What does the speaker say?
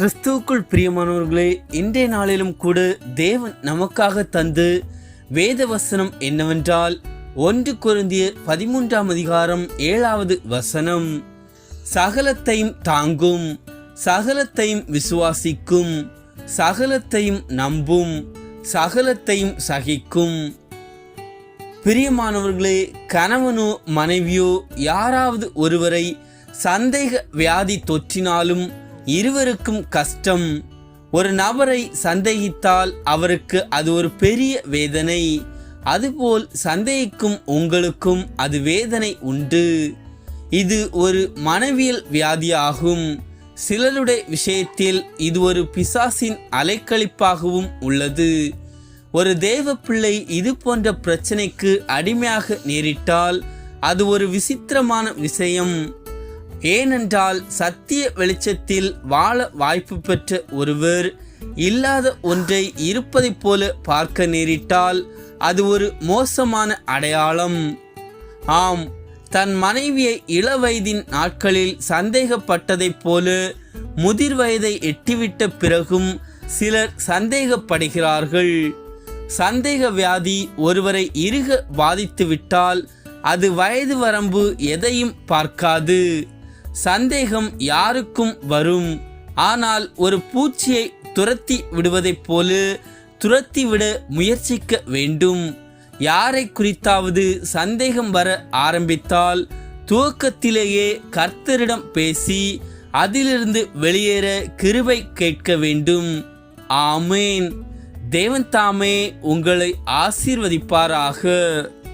கிறிஸ்துவுக்குள் பிரியமானவர்களே இன்றைய நாளிலும் கூட தேவன் நமக்காக தந்து வேத வசனம் என்னவென்றால் ஒன்று குருந்திய பதிமூன்றாம் அதிகாரம் ஏழாவது வசனம். சகலத்தையும் தாங்கும் சகலத்தையும் விசுவாசிக்கும் சகலத்தையும் நம்பும் சகலத்தையும் சகிக்கும். பிரியமானவர்களே கணவனோ மனைவியோ யாராவது ஒருவரை சந்தேக வியாதி தொற்றினாலும் இருவருக்கும் கஷ்டம். ஒரு நபரை சந்தேகித்தால் அவருக்கு அது ஒரு பெரிய வேதனை. அதுபோல் சந்தேகிக்கும் உங்களுக்கும் அது வேதனை உண்டு. இது ஒரு மனவியல் வியாதியாகும். சிலருடைய விஷயத்தில் இது ஒரு பிசாசின் அலைக்கழிப்பாகவும் உள்ளது. ஒரு தேவ பிள்ளை இது போன்ற பிரச்சனைக்கு அடிமையாக நேரிட்டால் அது ஒரு விசித்திரமான விஷயம். ஏனென்றால் சத்திய வெளிச்சத்தில் வாழ வாய்ப்பு பெற்ற ஒருவர் இல்லாத ஒன்றை இருப்பதைப் போல பார்க்க நேரிட்டால் அது ஒரு மோசமான அடையாளம். ஆம் தன் மனைவியை இளவயதின் நாட்களில் சந்தேகப்பட்டதைப் போல முதிர் வயதை எட்டிவிட்ட பிறகும் சிலர் சந்தேகப்படுகிறார்கள். சந்தேக வியாதி ஒருவரை இறுக பாதித்துவிட்டால் அது வயது வரம்பு எதையும் பார்க்காது. சந்தேகம் யாருக்கும் வரும். ஆனால் ஒரு பூச்சியை துரத்தி விடுவதைப் போல துரத்திவிட முயற்சிக்க வேண்டும். யாரை குறித்தாவது சந்தேகம் வர ஆரம்பித்தால் துவக்கத்திலேயே கர்த்தரிடம் பேசி அதிலிருந்து வெளியேற கிருபை கேட்க வேண்டும். ஆமேன். தேவன் தாமே உங்களை ஆசீர்வதிப்பாராக.